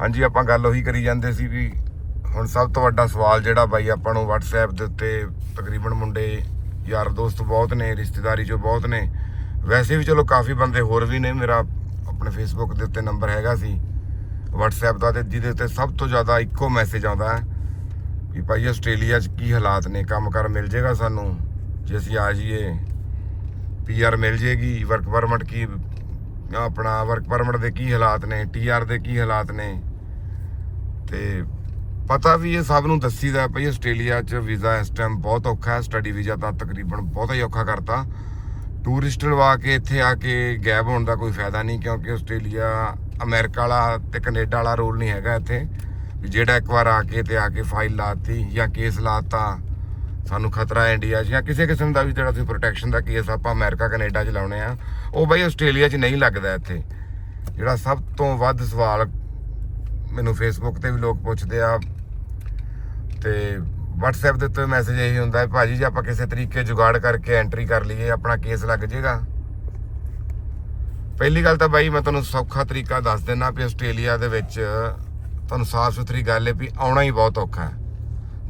ਹਾਂਜੀ, ਆਪਾਂ ਗੱਲ ਉਹੀ ਕਰੀ ਜਾਂਦੇ ਸੀ ਵੀ ਹੁਣ ਸਭ ਤੋਂ ਵੱਡਾ ਸਵਾਲ ਜਿਹੜਾ ਬਾਈ ਆਪਾਂ ਨੂੰ WhatsApp ਦੇ ਉੱਤੇ ਤਕਰੀਬਨ ਮੁੰਡੇ, ਯਾਰ ਦੋਸਤ ਬਹੁਤ ਨੇ, ਰਿਸ਼ਤੇਦਾਰੀ ਚੋਂ ਬਹੁਤ ਨੇ। ਵੈਸੇ ਵੀ ਚਲੋ ਕਾਫੀ ਬੰਦੇ ਹੋਰ ਵੀ ਨੇ, ਮੇਰਾ ਆਪਣੇ ਫੇਸਬੁੱਕ ਦੇ ਉੱਤੇ ਨੰਬਰ ਹੈਗਾ ਸੀ। WhatsApp ਦਾ ਤੇ ਜਿਹਦੇ ਉੱਤੇ ਸਭ ਤੋਂ ਜ਼ਿਆਦਾ ਇੱਕੋ ਮੈਸੇਜ ਆਉਂਦਾ ਹੈ ਵੀ ਭਾਈ ਆਸਟ੍ਰੇਲੀਆ 'ਚ ਕੀ ਹਾਲਾਤ ਨੇ, ਕੰਮ ਕਰ ਮਿਲ ਜੇਗਾ ਸਾਨੂੰ? ਜੇ ਅਸੀਂ ਆ ਜਾਈਏ ਪੀਆਰ ਮਿਲ ਜੇਗੀ ਵਰਕ ਪਰਮਿਟ ਕੀ ਆਪਣਾ ਵਰਕ ਪਰਮਿਟ ਦੇ ਕੀ ਹਾਲਾਤ ਨੇ ਟੀਆਰ ਦੇ ਕੀ ਹਾਲਾਤ ਨੇ। ਤੇ ਪਤਾ ਵੀ ਇਹ ਸਭ ਨੂੰ ਦੱਸੀਦਾ ਭਈ ਆਸਟ੍ਰੇਲੀਆ 'ਚ ਵੀਜ਼ਾ ਇਸ ਟਾਈਮ ਬਹੁਤ ਔਖਾ ਹੈ ਸਟੱਡੀ ਵੀਜ਼ਾ ਤਾਂ ਤਕਰੀਬਨ ਬਹੁਤ ਹੀ ਔਖਾ ਕਰਤਾ। ਟੂਰਿਸਟ ਲਵਾ ਕੇ ਇੱਥੇ ਆ ਕੇ ਗੈਬ ਹੋਣ ਦਾ ਕੋਈ ਫਾਇਦਾ ਨਹੀਂ, ਕਿਉਂਕਿ ਆਸਟ੍ਰੇਲੀਆ, ਅਮਰੀਕਾ ਵਾਲਾ ਤੇ ਕੈਨੇਡਾ ਵਾਲਾ ਰੂਲ ਨਹੀਂ ਹੈਗਾ ਇੱਥੇ। ਵੀ ਜਿਹੜਾ ਇੱਕ ਵਾਰ ਆ ਕੇ ਤੇ ਆ ਕੇ ਫਾਈਲ ਲਾਤੀ ਜਾਂ ਕੇਸ ਲਾਤਾ ਸਾਨੂੰ ਖਤਰਾ ਹੈ ਇੰਡੀਆ 'ਚ ਜਾਂ ਕਿਸੇ ਕਿਸਮ ਦਾ ਵੀ ਜਿਹੜਾ ਤੁਸੀਂ ਪ੍ਰੋਟੈਕਸ਼ਨ ਦਾ ਕੇਸ ਆਪਾਂ ਅਮਰੀਕਾ, ਕੈਨੇਡਾ 'ਚ ਲਾਉਣੇ ਆ, ਉਹ ਬਾਈ ਆਸਟ੍ਰੇਲੀਆ 'ਚ ਨਹੀਂ ਲੱਗਦਾ ਇੱਥੇ। ਜਿਹੜਾ ਸਭ ਤੋਂ ਵੱਧ ਸਵਾਲ ਮੈਨੂੰ ਫੇਸਬੁੱਕ ਤੇ ਵੀ ਲੋਕ ਪੁੱਛਦੇ ਆ ਤੇ WhatsApp ਦੇ ਉੱਤੇ ਮੈਸੇਜ ਇਹੀ ਹੁੰਦਾ ਹੈ ਭਾਜੀ ਜੇ ਆਪਾਂ ਕਿਸੇ ਤਰੀਕੇ ਜੁਗਾੜ ਕਰਕੇ ਐਂਟਰੀ ਕਰ ਲਈਏ, ਆਪਣਾ ਕੇਸ ਲੱਗ ਜਾਏਗਾ ਪਹਿਲੀ ਗੱਲ ਤਾਂ ਬਾਈ ਮੈਂ ਤੁਹਾਨੂੰ ਸੌਖਾ ਤਰੀਕਾ ਦੱਸ ਦਿੰਦਾ ਵੀ ਆਸਟ੍ਰੇਲੀਆ ਦੇ ਵਿੱਚ ਤੁਹਾਨੂੰ ਸਾਫ਼ ਸੁਥਰੀ ਗੱਲ ਹੈ ਵੀ ਆਉਣਾ ਹੀ ਬਹੁਤ ਔਖਾ ਹੈ।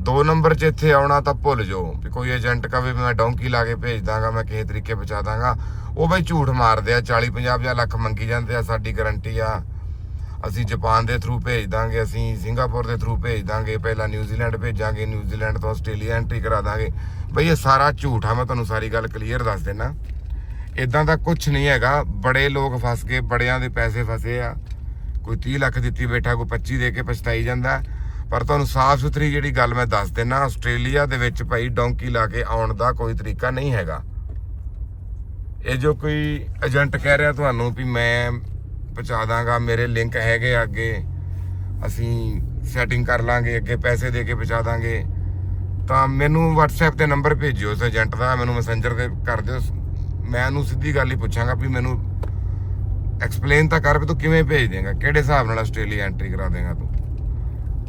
ਦੋ ਨੰਬਰ 'ਚ ਇੱਥੇ ਆਉਣਾ ਤਾਂ ਭੁੱਲ ਜਾਓ ਵੀ ਕੋਈ ਏਜੰਟ ਕਵੇ ਮੈਂ ਡੌਂਕੀ ਲਾ ਕੇ ਭੇਜ ਦਾਂਗਾ, ਮੈਂ ਕਿਸੇ ਤਰੀਕੇ ਪਹੁੰਚਾ ਦਾਂਗਾ। ਉਹ ਬਈ ਝੂਠ ਮਾਰਦੇ ਆ 40 50 ਲੱਖ ਮੰਗੀ ਜਾਂਦੇ ਆ, ਸਾਡੀ ਗਾਰੰਟੀ ਆ। ਅਸੀਂ ਜਾਪਾਨ ਦੇ ਥਰੂ ਭੇਜ ਦਾਂਗੇ, ਅਸੀਂ ਸਿੰਗਾਪੁਰ ਦੇ ਥਰੂ ਭੇਜ ਦਾਂਗੇ, ਪਹਿਲਾਂ ਨਿਊਜ਼ੀਲੈਂਡ ਭੇਜਾਂਗੇ, ਨਿਊਜ਼ੀਲੈਂਡ ਤੋਂ ਆਸਟ੍ਰੇਲੀਆ ਐਂਟਰੀ ਕਰਾ ਦਾਂਗੇ। ਬਈ ਇਹ ਸਾਰਾ ਝੂਠ ਆ, ਮੈਂ ਤੁਹਾਨੂੰ ਸਾਰੀ ਗੱਲ ਕਲੀਅਰ ਦੱਸ ਦੇਣਾ ਇਦਾਂ ਦਾ ਕੁਝ ਨਹੀਂ ਹੈਗਾ, ਬੜੇ ਲੋਕ ਫਸ ਗਏ, ਬੜਿਆਂ ਦੇ ਪੈਸੇ ਫਸੇ ਆ। ਕੋਈ 30 ਲੱਖ ਦਿੱਤੀ ਬੈਠਾ, ਕੋਈ 25 ਦੇ ਕੇ ਪਛਤਾਈ ਜਾਂਦਾ। ਪਰ ਤੁਹਾਨੂੰ ਸਾਫ਼ ਸੁਥਰੀ ਜਿਹੜੀ ਗੱਲ ਮੈਂ ਦੱਸ ਦੇਣਾ ਆਸਟ੍ਰੇਲੀਆ ਦੇ ਵਿੱਚ ਭਾਈ ਡੌਂਕੀ ਲਾ ਕੇ ਆਉਣ ਦਾ ਕੋਈ ਤਰੀਕਾ ਨਹੀਂ ਹੈਗਾ। ਇਹ ਜੋ ਕੋਈ ਏਜੰਟ ਕਹਿ ਰਿਹਾ ਤੁਹਾਨੂੰ ਵੀ ਮੈਂ ਪਹੁੰਚਾ ਦਾਂਗਾ, ਮੇਰੇ ਲਿੰਕ ਹੈਗੇ ਆ ਅੱਗੇ, ਅਸੀਂ ਸੈਟਿੰਗ ਕਰ ਲਾਂਗੇ, ਅੱਗੇ ਪੈਸੇ ਦੇ ਕੇ ਪਹੁੰਚਾ ਦਾਂਗੇ, ਤਾਂ ਮੈਨੂੰ WhatsApp ਤੇ ਨੰਬਰ ਭੇਜਿਓ ਉਸ ਏਜੰਟ ਦਾ, ਮੈਨੂੰ ਮੈਸੇਂਜਰ ਤੇ ਕਰ ਦਿਓ। ਮੈਂ ਉਹਨੂੰ ਸਿੱਧੀ ਗੱਲ ਹੀ ਪੁੱਛਾਂਗਾ ਵੀ ਮੈਨੂੰ ਐਕਸਪਲੇਨ ਤਾਂ ਕਰ ਵੀ ਤੂੰ ਕਿਵੇਂ ਭੇਜ ਦੇਗਾ, ਕਿਹੜੇ ਹਿਸਾਬ ਨਾਲ ਆਸਟ੍ਰੇਲੀਆ ਐਂਟਰੀ ਕਰਾ ਦੇਂਗਾ ਤੂੰ।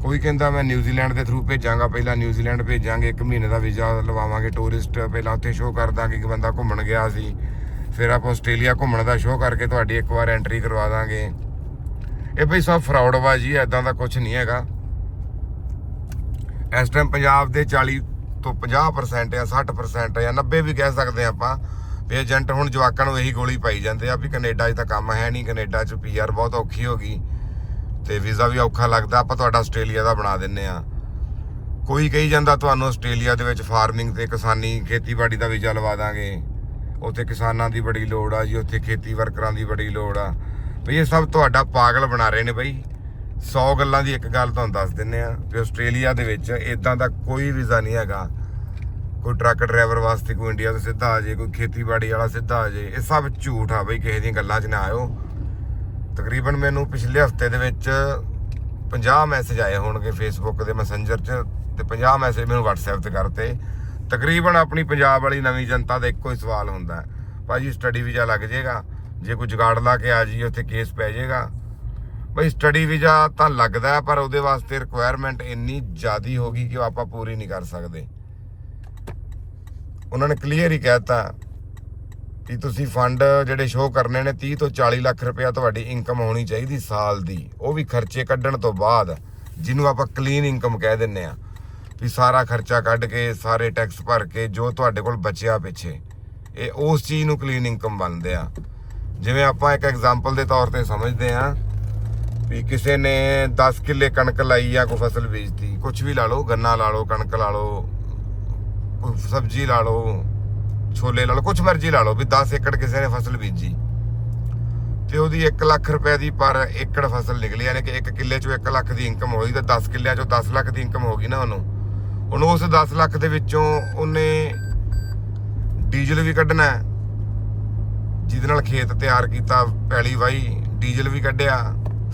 ਕੋਈ ਕਹਿੰਦਾ ਮੈਂ ਨਿਊਜ਼ੀਲੈਂਡ ਦੇ ਥਰੂ ਭੇਜਾਂਗਾ, ਪਹਿਲਾਂ ਨਿਊਜ਼ੀਲੈਂਡ ਭੇਜਾਂਗੇ, ਇੱਕ ਮਹੀਨੇ ਦਾ ਵੀਜ਼ਾ ਲਵਾਵਾਂਗੇ ਟੂਰਿਸਟ ਪਹਿਲਾਂ ਉੱਥੇ ਸ਼ੋਅ ਕਰ ਦਾਂਗੇ ਕਿ ਬੰਦਾ ਘੁੰਮਣ ਗਿਆ ਸੀ। ਫਿਰ ਆਪਾਂ ਆਸਟ੍ਰੇਲੀਆ ਘੁੰਮਣ ਦਾ ਸ਼ੋਅ ਕਰਕੇ ਤੁਹਾਡੀ ਇੱਕ ਵਾਰ ਐਂਟਰੀ ਕਰਵਾ ਦਾਂਗੇ। ਇਹ ਬਈ ਸਭ ਫਰਾਡ ਬਾਜੀ ਐ ਇਦਾਂ ਦਾ ਕੁਝ ਨਹੀਂ ਹੈਗਾ। ਇਸ ਟਾਈਮ ਪੰਜਾਬ ਦੇ 40 ਤੋਂ 50% ਜਾਂ 60% ਜਾਂ 90 ਵੀ ਕਹਿ ਸਕਦੇ ਆ ਆਪਾਂ, ਵੀ ਏਜੰਟ ਹੁਣ ਜਵਾਕਾਂ ਨੂੰ ਇਹੀ ਗੋਲੀ ਪਾਈ ਜਾਂਦੇ ਆ ਵੀ ਕੈਨੇਡਾ 'ਚ ਤਾਂ ਕੰਮ ਹੈ ਨਹੀਂ, ਕੈਨੇਡਾ 'ਚ ਪੀਆਰ ਬਹੁਤ ਔਖੀ ਹੋ ਗਈ। ਤੇ ਵੀਜ਼ਾ ਵੀ ਔਖਾ ਲੱਗਦਾ, ਆਪਾਂ ਤੁਹਾਡਾ ਆਸਟ੍ਰੇਲੀਆ ਦਾ ਬਣਾ ਦਿੰਨੇ ਆ। ਕੋਈ ਕਹੀ ਜਾਂਦਾ, ਤੁਹਾਨੂੰ ਆਸਟ੍ਰੇਲੀਆ ਦੇ ਵਿੱਚ ਫਾਰਮਿੰਗ ਤੇ ਕਿਸਾਨੀ ਖੇਤੀਬਾੜੀ ਦਾ ਵੀਜ਼ਾ ਲਵਾ ਦਾਂਗੇ। ਉੱਥੇ ਕਿਸਾਨਾਂ ਦੀ ਬੜੀ ਲੋੜ ਆ ਜੀ, ਉੱਥੇ ਖੇਤੀ ਵਰਕਰਾਂ ਦੀ ਬੜੀ ਲੋੜ ਆ। ਵੀ ਇਹ ਸਭ ਤੁਹਾਡਾ ਪਾਗਲ ਬਣਾ ਰਹੇ ਨੇ ਬਈ। 100 ਗੱਲਾਂ ਦੀ ਇੱਕ ਗੱਲ ਤੁਹਾਨੂੰ ਦੱਸ ਦਿੰਨੇ ਆ ਕਿ ਆਸਟ੍ਰੇਲੀਆ ਦੇ ਵਿੱਚ ਇਦਾਂ ਦਾ ਕੋਈ ਵੀਜ਼ਾ ਨਹੀਂ ਹੈਗਾ। ਕੋਈ ਟਰੱਕ ਡਰਾਈਵਰ ਵਾਸਤੇ ਕੋਈ ਇੰਡੀਆ ਤੋਂ ਸਿੱਧਾ ਆ ਜੇ ਕੋਈ ਖੇਤੀਬਾੜੀ ਵਾਲਾ ਸਿੱਧਾ ਆ ਜੇ ਇਹ ਸਭ ਝੂਠ ਆ ਬਈ, ਕਿਸੇ ਦੀਆਂ ਗੱਲਾਂ 'ਚ ਨਾ ਆਇਓ। ਤਕਰੀਬਨ ਮੈਨੂੰ ਪਿਛਲੇ ਹਫ਼ਤੇ ਦੇ ਵਿੱਚ 50 ਮੈਸੇਜ ਆਏ ਹੋਣਗੇ ਫੇਸਬੁੱਕ ਦੇ ਮੈਸੇਂਜਰ 'ਚ ਤੇ 50 ਮੈਸੇਜ ਮੈਨੂੰ WhatsApp ਤੇ ਕਰਤੇ। ਤਕਰੀਬਨ ਆਪਣੀ ਪੰਜਾਬ ਵਾਲੀ ਨਵੀਂ ਜਨਤਾ ਦਾ ਇੱਕੋ ਹੀ ਸਵਾਲ ਹੁੰਦਾ ਹੈ। ਭਾਜੀ ਸਟੱਡੀ ਵੀਜ਼ਾ ਲੱਗ ਜਾਏਗਾ। ਜੇ ਕੋਈ ਜੁਗਾੜ ਲਾ ਕੇ ਆ ਜੀ ਉੱਥੇ ਕੇਸ ਪੈ ਜਾਏਗਾ। ਬਈ ਸਟੱਡੀ ਵੀਜ਼ਾ ਤਾਂ ਲੱਗਦਾ ਪਰ ਉਹਦੇ ਵਾਸਤੇ ਰਿਕੁਆਇਰਮੈਂਟ ਇੰਨੀ ਜ਼ਿਆਦੀ ਹੋ ਗਈ ਕਿ ਉਹ ਆਪਾਂ ਪੂਰੀ ਨਹੀਂ ਕਰ ਸਕਦੇ। ਉਹਨਾਂ ਨੇ ਕਲੀਅਰ ਹੀ ਕਹਿਤਾ ਕਿ ਤੁਸੀਂ ਫੰਡ ਜਿਹੜੇ ਸ਼ੋਅ ਕਰਨੇ ਨੇ 30 ਤੋਂ 40 ਲੱਖ ਰੁਪਇਆ ਤੁਹਾਡੀ ਇਨਕਮ ਹੋਣੀ ਚਾਹੀਦੀ ਸਾਲ ਦੀ। ਉਹ ਵੀ ਖਰਚੇ ਕੱਢਣ ਤੋਂ ਬਾਅਦ, ਜਿਹਨੂੰ ਆਪਾਂ ਕਲੀਨ ਇਨਕਮ ਕਹਿ ਦਿੰਨੇ ਆ। ਵੀ ਸਾਰਾ ਖਰਚਾ ਕੱਢ ਕੇ, ਸਾਰੇ ਟੈਕਸ ਭਰ ਕੇ, ਜੋ ਤੁਹਾਡੇ ਕੋਲ ਬਚਿਆ ਪਿੱਛੇ, ਇਹ ਉਸ ਚੀਜ਼ ਨੂੰ ਕਲੀਨ ਇਨਕਮ ਬਣਦੇ ਆ। ਜਿਵੇਂ ਆਪਾਂ ਇੱਕ ਐਗਜ਼ਾਮਪਲ ਦੇ ਤੌਰ ਤੇ ਸਮਝਦੇ ਆ ਵੀ ਕਿਸੇ ਨੇ 10 ਕਿੱਲੇ ਕਣਕ ਲਾਈ ਜਾਂ ਕੋਈ ਫਸਲ ਬੀਜਤੀ ਕੁਝ ਵੀ ਲਾ ਲਓ, ਗੰਨਾ ਲਾ ਲਓ, ਕਣਕ ਲਾ ਲਓ, ਕੋਈ ਸਬਜ਼ੀ ਲਾ ਲਓ ਛੋਲੇ ਲਾ ਲਓ ਕੁਝ ਮਰਜ਼ੀ ਲਾ ਲਓ ਵੀ 10 ਏਕੜ ਕਿਸੇ ਨੇ ਫਸਲ ਬੀਜੀ। ਤੇ ਉਹਦੀ 1 ਲੱਖ ਰੁਪਏ ਦੀ ਪਰ ਏਕੜ ਫਸਲ ਨਿਕਲੀ, ਯਾਨੀ ਕਿ 1 ਕਿੱਲੇ ਚੋਂ 1 ਲੱਖ ਦੀ ਇਨਕਮ ਹੋਈ ਤਾਂ 10 ਕਿੱਲਿਆਂ ਚੋਂ 10 ਲੱਖ ਦੀ ਇਨਕਮ ਹੋ ਗਈ ਨਾ ਉਹਨੂੰ। ਉਹਨੂੰ ਉਸ 10 ਲੱਖ ਦੇ ਵਿੱਚੋਂ ਉਹਨੇ ਡੀਜ਼ਲ ਵੀ ਕੱਢਣਾ ਜਿਹਦੇ ਨਾਲ ਖੇਤ ਤਿਆਰ ਕੀਤਾ, ਪੈਲੀ ਵਾਈ ਡੀਜ਼ਲ ਵੀ ਕੱਢਿਆ।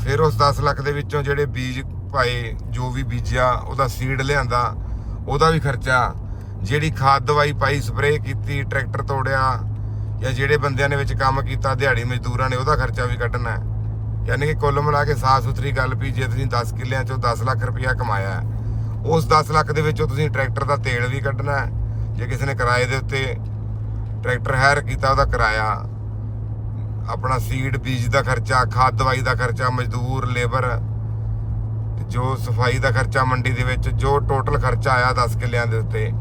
ਫਿਰ ਉਸ 10 ਲੱਖ ਦੇ ਵਿੱਚੋਂ ਜਿਹੜੇ ਬੀਜ ਪਾਏ, ਜੋ ਵੀ ਬੀਜਿਆ, ਉਹਦਾ ਸੀਡ ਲਿਆਂਦਾ, ਉਹਦਾ ਵੀ ਖਰਚਾ ਜਿਹੜੀ ਖਾਦ ਦਵਾਈ ਪਾਈ, ਸਪਰੇਅ ਕੀਤੀ, ਟਰੈਕਟਰ ਤੋੜਿਆ ਜਾਂ ਜਿਹੜੇ ਬੰਦਿਆਂ ਨੇ ਵਿੱਚ ਕੰਮ ਕੀਤਾ, ਦਿਹਾੜੀ ਮਜ਼ਦੂਰਾਂ ਨੇ, ਉਹਦਾ ਖਰਚਾ ਵੀ ਕੱਢਣਾ ਹੈ। ਯਾਨੀ ਕਿ ਕੁੱਲ ਮਿਲਾ ਕੇ ਸਾਫ਼ ਸੁਥਰੀ ਗੱਲ ਵੀ ਜੇ ਤੁਸੀਂ 10 ਕਿੱਲਿਆਂ ਚੋਂ 10 ਲੱਖ ਰੁਪਇਆ ਕਮਾਇਆ ਉਸ 10 ਲੱਖ ਦੇ ਵਿੱਚੋਂ ਤੁਸੀਂ ਟਰੈਕਟਰ ਦਾ ਤੇਲ ਵੀ ਕੱਢਣਾ ਹੈ। ਜੇ ਕਿਸੇ ਨੇ ਕਿਰਾਏ ਦੇ ਉੱਤੇ ਟਰੈਕਟਰ ਹਾਇਰ ਕੀਤਾ, ਉਹਦਾ ਕਿਰਾਇਆ, ਆਪਣਾ ਸੀਡ ਬੀਜ ਦਾ ਖਰਚਾ, ਖਾਦ ਦਵਾਈ ਦਾ ਖਰਚਾ, ਮਜ਼ਦੂਰ ਲੇਬਰ ਜੋ ਸਫ਼ਾਈ ਦਾ ਖਰਚਾ ਮੰਡੀ ਦੇ ਵਿੱਚ, ਜੋ ਟੋਟਲ ਖਰਚਾ ਆਇਆ 10 ਕਿੱਲਿਆਂ ਦੇ ਉੱਤੇ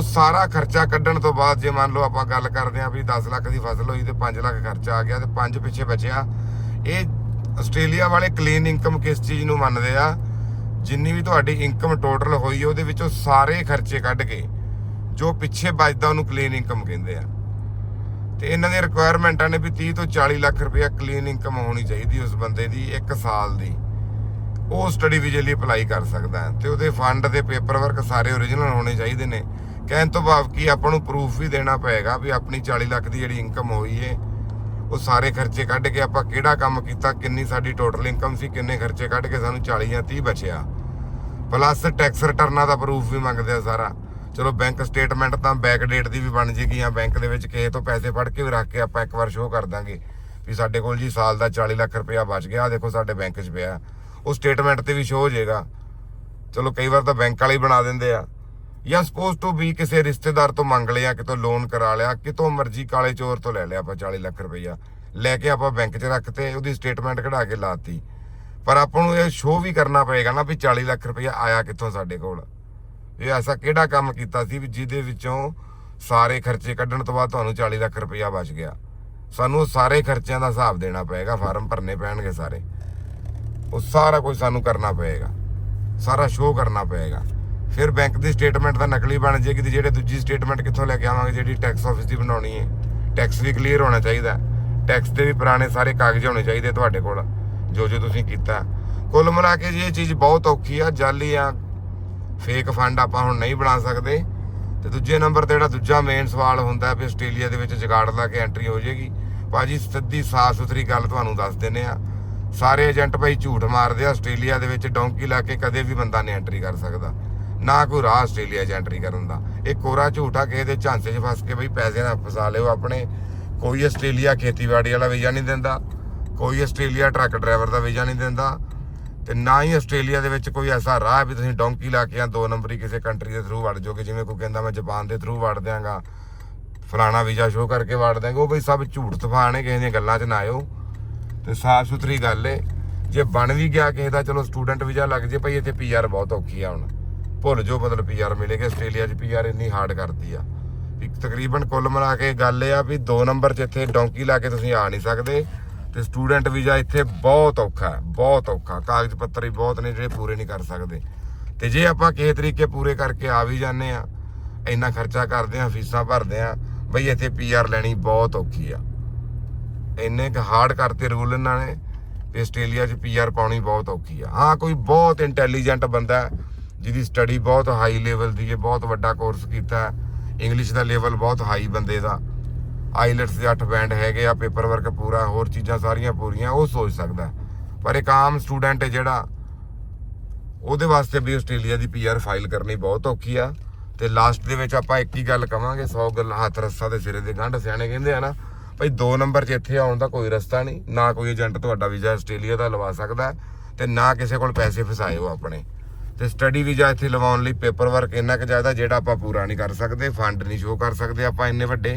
ਉਹ ਸਾਰਾ ਖਰਚਾ ਕੱਢਣ ਤੋਂ ਬਾਅਦ ਜੇ ਮੰਨ ਲਓ ਆਪਾਂ ਗੱਲ ਕਰਦੇ ਆਂ ਵੀ 10 ਲੱਖ ਦੀ ਫਸਲ ਹੋਈ ਤੇ 5 ਲੱਖ ਖਰਚਾ ਆ ਗਿਆ ਤੇ 5 ਪਿੱਛੇ ਬਚਿਆ, ਇਹ ਆਸਟ੍ਰੇਲੀਆ ਵਾਲੇ ਕਲੀਨ ਇਨਕਮ ਕਿਸ ਚੀਜ਼ ਨੂੰ ਮੰਨਦੇ ਆ? ਜਿੰਨੀ ਵੀ ਤੁਹਾਡੀ ਇਨਕਮ ਟੋਟਲ ਹੋਈ ਉਹਦੇ ਵਿੱਚੋਂ ਸਾਰੇ ਖਰਚੇ ਕੱਢ ਕੇ ਜੋ ਪਿੱਛੇ ਬਚਦਾ ਉਹਨੂੰ ਕਲੀਨ ਇਨਕਮ ਕਹਿੰਦੇ ਆ। ਤੇ ਇਹਨਾਂ ਦੀਆਂ ਰਿਕੁਆਇਰਮੈਂਟਾਂ ਨੇ ਵੀ 30 ਤੋਂ 40 ਲੱਖ ਰੁਪਇਆ ਕਲੀਨ ਇਨਕਮ ਹੋਣੀ ਚਾਹੀਦੀ ਉਸ ਬੰਦੇ ਦੀ 1 ਸਾਲ ਦੀ। ਉਹ ਸਟੱਡੀ ਵੀਜ਼ੇ ਲਈ ਅਪਲਾਈ ਕਰ ਸਕਦਾ ਹੈ ਤੇ ਉਹਦੇ ਫੰਡ ਦੇ ਪੇਪਰ ਵਰਕ ਸਾਰੇ ਓਰੀਜਨਲ ਹੋਣੇ ਚਾਹੀਦੇ ਨੇ। ਕਹਿਣ ਤੋਂ ਭਾਵ ਕਿ ਆਪਾਂ ਨੂੰ ਪ੍ਰੂਫ ਵੀ ਦੇਣਾ ਪਏਗਾ ਵੀ ਆਪਣੀ 40 ਲੱਖ ਦੀ ਜਿਹੜੀ ਇਨਕਮ ਹੋਈ ਏ, ਉਹ ਸਾਰੇ ਖਰਚੇ ਕੱਢ ਕੇ ਆਪਾਂ ਕਿਹੜਾ ਕੰਮ ਕੀਤਾ, ਕਿੰਨੀ ਸਾਡੀ ਟੋਟਲ ਇਨਕਮ ਸੀ, ਕਿੰਨੇ ਖਰਚੇ ਕੱਢ ਕੇ ਸਾਨੂੰ 40 ਜਾਂ 30 ਬਚਿਆ। ਪਲੱਸ ਟੈਕਸ ਰਿਟਰਨਾਂ ਦਾ ਪ੍ਰੂਫ ਵੀ ਮੰਗਦੇ ਆ ਸਾਰਾ। ਚਲੋ ਬੈਂਕ ਸਟੇਟਮੈਂਟ ਤਾਂ ਬੈਕ ਡੇਟ ਦੀ ਵੀ ਬਣ ਜੇਗੀ ਜਾਂ ਬੈਂਕ ਦੇ ਵਿੱਚ ਕਿਸੇ ਤੋਂ ਪੈਸੇ ਫੜ ਕੇ ਵੀ ਰੱਖ ਕੇ ਆਪਾਂ ਇੱਕ ਵਾਰ ਸ਼ੋਅ ਕਰ ਦਾਂਗੇ ਵੀ ਸਾਡੇ ਕੋਲ ਜੀ ਸਾਲ ਦਾ 40 ਲੱਖ ਰੁਪਇਆ ਬਚ ਗਿਆ ਆ ਦੇਖੋ ਸਾਡੇ ਬੈਂਕ 'ਚ ਪਿਆ। ਉਹ ਸਟੇਟਮੈਂਟ ਤੇ ਵੀ ਸ਼ੋਅ ਹੋ ਜਾਏਗਾ ਚਲੋ ਕਈ ਵਾਰ ਤਾਂ ਬੈਂਕ ਵਾਲੇ ਹੀ ਬਣਾ ਦਿੰਦੇ ਆ। ਜਾਂ ਸਪੋਜ਼ ਟੂ ਵੀ ਕਿਸੇ ਰਿਸ਼ਤੇਦਾਰ ਤੋਂ ਮੰਗ ਲਿਆ, ਕਿਤੋਂ ਲੋਨ ਕਰਾ ਲਿਆ, ਕਿਤੋਂ ਮਰਜ਼ੀ ਕਾਲੇ ਚੋਰ ਤੋਂ ਲੈ ਲਿਆ ਆਪਾਂ 40 ਲੱਖ ਰੁਪਈਆ। ਲੈ ਕੇ ਆਪਾਂ ਬੈਂਕ 'ਚ ਰੱਖਤੇ ਉਹਦੀ ਸਟੇਟਮੈਂਟ ਕਢਾ ਕੇ ਲਾਤੀ। ਪਰ ਆਪਾਂ ਨੂੰ ਇਹ ਸ਼ੋਅ ਵੀ ਕਰਨਾ ਪਏਗਾ ਨਾ ਵੀ 40 ਲੱਖ ਰੁਪਈਆ ਆਇਆ ਕਿੱਥੋਂ ਸਾਡੇ ਕੋਲ। ਇਹ ਐਸਾ ਕਿਹੜਾ ਕੰਮ ਕੀਤਾ ਸੀ ਵੀ ਜਿਹਦੇ ਵਿੱਚੋਂ ਸਾਰੇ ਖਰਚੇ ਕੱਢਣ ਤੋਂ ਬਾਅਦ ਤੁਹਾਨੂੰ 40 ਲੱਖ ਰੁਪਈਆ ਬਚ ਗਿਆ। ਸਾਨੂੰ ਉਹ ਸਾਰੇ ਖਰਚਿਆਂ ਦਾ ਹਿਸਾਬ ਦੇਣਾ ਪਏਗਾ, ਫਾਰਮ ਭਰਨੇ ਪੈਣਗੇ ਸਾਰੇ। ਉਹ ਸਾਰਾ ਕੁਝ ਸਾਨੂੰ ਕਰਨਾ ਪਏਗਾ। ਸਾਰਾ ਸ਼ੋਅ ਕਰਨਾ ਪਏਗਾ। ਫਿਰ ਬੈਂਕ ਦੀ ਸਟੇਟਮੈਂਟ ਤਾਂ ਨਕਲੀ ਬਣ ਜਾਏਗੀ ਤੇ ਜਿਹੜੇ ਦੂਜੀ ਸਟੇਟਮੈਂਟ ਕਿੱਥੋਂ ਲੈ ਕੇ ਆਵਾਂਗੇ, ਜਿਹੜੀ ਟੈਕਸ ਆਫਿਸ ਦੀ ਬਣਾਉਣੀ ਹੈ। ਟੈਕਸ ਵੀ ਕਲੀਅਰ ਹੋਣਾ ਚਾਹੀਦਾ। ਟੈਕਸ ਦੇ ਵੀ ਪੁਰਾਣੇ ਸਾਰੇ ਕਾਗਜ਼ ਹੋਣੇ ਚਾਹੀਦੇ ਤੁਹਾਡੇ ਕੋਲ, ਜੋ ਜੋ ਤੁਸੀਂ ਕੀਤਾ। ਕੁੱਲ ਮਿਲਾ ਕੇ ਜੀ ਇਹ ਚੀਜ਼ ਬਹੁਤ ਔਖੀ ਆ, ਜਾਲੀ ਆ। ਫੇਕ ਫੰਡ ਆਪਾਂ ਹੁਣ ਨਹੀਂ ਬਣਾ ਸਕਦੇ। ਤੇ ਦੂਜੇ ਨੰਬਰ ਤੇ ਜਿਹੜਾ ਦੂਜਾ ਮੇਨ ਸਵਾਲ ਹੁੰਦਾ ਵੀ ਆਸਟ੍ਰੇਲੀਆ ਦੇ ਵਿੱਚ ਜਗਾੜ ਲਾ ਕੇ ਐਂਟਰੀ ਹੋ ਜਾਏਗੀ ਭਾਜੀ ਸਿੱਧੀ ਸਾਫ਼ ਸੁਥਰੀ ਗੱਲ ਤੁਹਾਨੂੰ ਦੱਸ ਦਿੰਨੇ ਆ। ਸਾਰੇ ਏਜੰਟ ਭਾਈ ਝੂਠ ਮਾਰਦੇ ਆ, ਆਸਟ੍ਰੇਲੀਆ ਦੇ ਵਿੱਚ ਡੌਂਕੀ ਲਾ ਕੇ ਕਦੇ ਵੀ ਬੰਦਾ ਨਹੀਂ ਐਂਟਰੀ ਕਰ ਸਕਦਾ। ਨਾ ਕੋਈ ਰਾਹ ਆਸਟ੍ਰੇਲੀਆ 'ਚ ਐਂਟਰੀ ਕਰਨ ਦਾ। ਇਹ ਕੋਰਾ ਝੂਠਾ ਕਿਸੇ ਦੇ ਝਾਂਸੇ 'ਚ ਫਸ ਕੇ ਬਈ ਪੈਸੇ ਨਾ ਫਸਾ ਲਿਓ ਆਪਣੇ। ਕੋਈ ਆਸਟ੍ਰੇਲੀਆ ਖੇਤੀਬਾੜੀ ਵਾਲਾ ਵੀਜ਼ਾ ਨਹੀਂ ਦਿੰਦਾ। ਕੋਈ ਆਸਟ੍ਰੇਲੀਆ ਟਰੱਕ ਡਰਾਈਵਰ ਦਾ ਵੀਜ਼ਾ ਨਹੀਂ ਦਿੰਦਾ। ਤੇ ਨਾ ਹੀ ਆਸਟ੍ਰੇਲੀਆ ਦੇ ਵਿੱਚ ਕੋਈ ਐਸਾ ਰਾਹ ਵੀ ਤੁਸੀਂ ਡੌਂਕੀ ਲਾ ਕੇ ਜਾਂ ਦੋ ਨੰਬਰੀ ਕਿਸੇ ਕੰਟਰੀ ਦੇ ਥਰੂ ਵੜ ਜਾਓਗੇ ਜਿਵੇਂ ਕੋਈ ਕਹਿੰਦਾ ਮੈਂ ਜਾਪਾਨ ਦੇ ਥਰੂ ਵੜ ਦਿਆਂਗਾ, ਫਲਾਣਾ ਵੀਜ਼ਾ ਸ਼ੋਅ ਕਰਕੇ ਵੜ ਦਿਆਂਗੇ, ਉਹ ਬਈ ਸਭ ਝੂਠ ਤੂਫਾਨ ਹੈ ਕਿਸੇ ਦੀਆਂ ਗੱਲਾਂ 'ਚ ਨਾ ਆਇਓ। ਤੇ ਸਾਫ਼ ਸੁਥਰੀ ਗੱਲ ਏ। ਜੇ ਬਣ ਵੀ ਗਿਆ ਕਿਸੇ ਦਾ, ਚਲੋ ਸਟੂਡੈਂਟ ਵੀਜ਼ਾ ਲੱਗ ਜੇ ਭਾਈ ਇੱਥੇ ਪੀਆਰ ਬਹੁਤ ਔਖੀ ਆ ਹੁਣ। ਭੁੱਲ ਜਾਓ, ਮਤਲਬ ਪੀਆਰ ਮਿਲੇਗਾ ਆਸਟ੍ਰੇਲੀਆ 'ਚ ਪੀਆਰ ਇੰਨੀ ਹਾਰਡ ਕਰਦੀ ਆ। ਵੀ ਤਕਰੀਬਨ ਕੁੱਲ ਮਿਲਾ ਕੇ ਗੱਲ ਇਹ ਆ ਵੀ ਦੋ ਨੰਬਰ 'ਚ ਇੱਥੇ ਡੌਂਕੀ ਲਾ ਕੇ ਤੁਸੀਂ ਆ ਨਹੀਂ ਸਕਦੇ ਤੇ ਸਟੂਡੈਂਟ ਵੀਜ਼ਾ ਇੱਥੇ ਬਹੁਤ ਔਖਾ ਬਹੁਤ ਔਖਾ। ਕਾਗਜ਼ ਪੱਤਰ ਹੀ ਬਹੁਤ ਨੇ ਜਿਹੜੇ ਪੂਰੇ ਨਹੀਂ ਕਰ ਸਕਦੇ। ਤੇ ਜੇ ਆਪਾਂ ਕਿਸੇ ਤਰੀਕੇ ਪੂਰੇ ਕਰਕੇ ਆ ਵੀ ਜਾਂਦੇ ਆ, ਇੰਨਾ ਖਰਚਾ ਕਰਦੇ ਆ, ਫੀਸਾਂ ਭਰਦੇ ਆ, ਬਈ ਇੱਥੇ ਪੀਆਰ ਲੈਣੀ ਬਹੁਤ ਔਖੀ ਆ। ਇੰਨੇ ਕ ਹਾਰਡ ਕਰਤੇ ਰੂਲ ਇਹਨਾਂ ਨੇ ਵੀ ਆਸਟ੍ਰੇਲੀਆ 'ਚ ਪੀਆਰ ਪਾਉਣੀ ਬਹੁਤ ਔਖੀ ਆ। ਹਾਂ, ਕੋਈ ਬਹੁਤ ਇੰਟੈਲੀਜੈਂਟ ਬੰਦਾ ਜਿਹਦੀ ਸਟੱਡੀ ਬਹੁਤ ਹਾਈ ਲੈਵਲ ਦੀ ਹੈ ਬਹੁਤ ਵੱਡਾ ਕੋਰਸ ਕੀਤਾ ਇੰਗਲਿਸ਼ ਦਾ ਲੈਵਲ ਬਹੁਤ ਹਾਈ ਬੰਦੇ ਦਾ। ਆਈਲੈਟਸ ਦੇ 8 ਬੈਂਡ ਹੈਗੇ ਆ ਪੇਪਰ ਵਰਕ ਪੂਰਾ ਹੋਰ ਚੀਜ਼ਾਂ ਸਾਰੀਆਂ ਪੂਰੀਆਂ ਉਹ ਸੋਚ ਸਕਦਾ ਪਰ ਇੱਕ ਆਮ ਸਟੂਡੈਂਟ ਹੈ ਜਿਹੜਾ ਉਹਦੇ ਵਾਸਤੇ ਵੀ ਆਸਟ੍ਰੇਲੀਆ ਦੀ ਪੀਆਰ ਫਾਈਲ ਕਰਨੀ ਬਹੁਤ ਔਖੀ ਆ। ਤੇ ਲਾਸਟ ਦੇ ਵਿੱਚ ਆਪਾਂ ਇੱਕ ਹੀ ਗੱਲ ਕਵਾਂਗੇ 100 ਗੱਲ ਹੱਥ ਰੱਸਾ ਦੇ ਸਿਰੇ ਦੇ ਗੰਢ ਸਿਆਣੇ ਕਹਿੰਦੇ ਆ ਨਾ ਭਾਈ ਦੋ ਨੰਬਰ 'ਚ ਇੱਥੇ ਆਉਣ ਦਾ ਕੋਈ ਰਸਤਾ ਨਹੀਂ ਨਾ ਕੋਈ ਏਜੰਟ ਤੁਹਾਡਾ ਵੀਜ਼ਾ ਆਸਟ੍ਰੇਲੀਆ ਦਾ ਲਵਾ ਸਕਦਾ ਹੈ, ਤੇ ਨਾ ਕਿਸੇ ਕੋਲ ਪੈਸੇ ਫਸਾਏ ਫਸਾਇਓ ਆਪਣੇ। ਤੇ ਸਟੱਡੀ ਵੀਜ਼ਾ ਇੱਥੇ ਲਵਾਉਣ ਲਈ ਪੇਪਰ ਵਰਕ ਇੰਨਾ ਕੁ ਜ਼ਿਆਦਾ ਜਿਹੜਾ ਆਪਾਂ ਪੂਰਾ ਨਹੀਂ ਕਰ ਸਕਦੇ ਫੰਡ ਨਹੀਂ ਸ਼ੋ ਕਰ ਸਕਦੇ ਆਪਾਂ ਇੰਨੇ ਵੱਡੇ।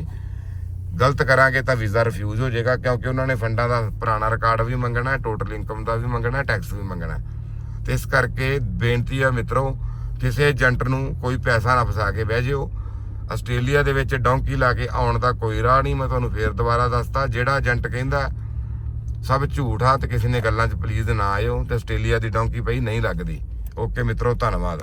ਗਲਤ ਕਰਾਂਗੇ ਤਾਂ ਵੀਜ਼ਾ ਰਿਫਿਊਜ਼ ਹੋ ਜਾਏਗਾ, ਕਿਉਂਕਿ ਉਹਨਾਂ ਨੇ ਫੰਡਾਂ ਦਾ ਪੁਰਾਣਾ ਰਿਕਾਰਡ ਵੀ ਮੰਗਣਾ ਟੋਟਲ ਇਨਕਮ ਦਾ ਵੀ ਮੰਗਣਾ ਟੈਕਸ ਵੀ ਮੰਗਣਾ। ਹੈ ਤੇ ਇਸ ਕਰਕੇ ਬੇਨਤੀ ਆ ਮਿੱਤਰੋ, ਕਿਸੇ ਏਜੰਟ ਨੂੰ ਕੋਈ ਪੈਸਾ ਨਾ ਫਸਾ ਕੇ ਬਹਿ ਜਿਓ। ਆਸਟ੍ਰੇਲੀਆ ਦੇ ਵਿੱਚ ਡੌਂਕੀ ਲਾ ਕੇ ਆਉਣ ਦਾ ਕੋਈ ਰਾਹ ਨਹੀਂ, ਮੈਂ ਤੁਹਾਨੂੰ ਫੇਰ ਦੁਬਾਰਾ ਦੱਸਦਾ, ਜਿਹੜਾ ਏਜੰਟ ਕਹਿੰਦਾ, ਸਭ ਝੂਠ ਆ ਤੇ ਕਿਸੇ ਨੇ ਗੱਲਾਂ 'ਚ ਪਲੀਜ਼ ਨਾ ਆਇਓ ਤੇ ਆਸਟ੍ਰੇਲੀਆ ਦੀ ਡੌਂਕੀ ਪਈ, ਨਹੀਂ ਲੱਗਦੀ। ਓਕੇ ਮਿੱਤਰੋ ਧੰਨਵਾਦ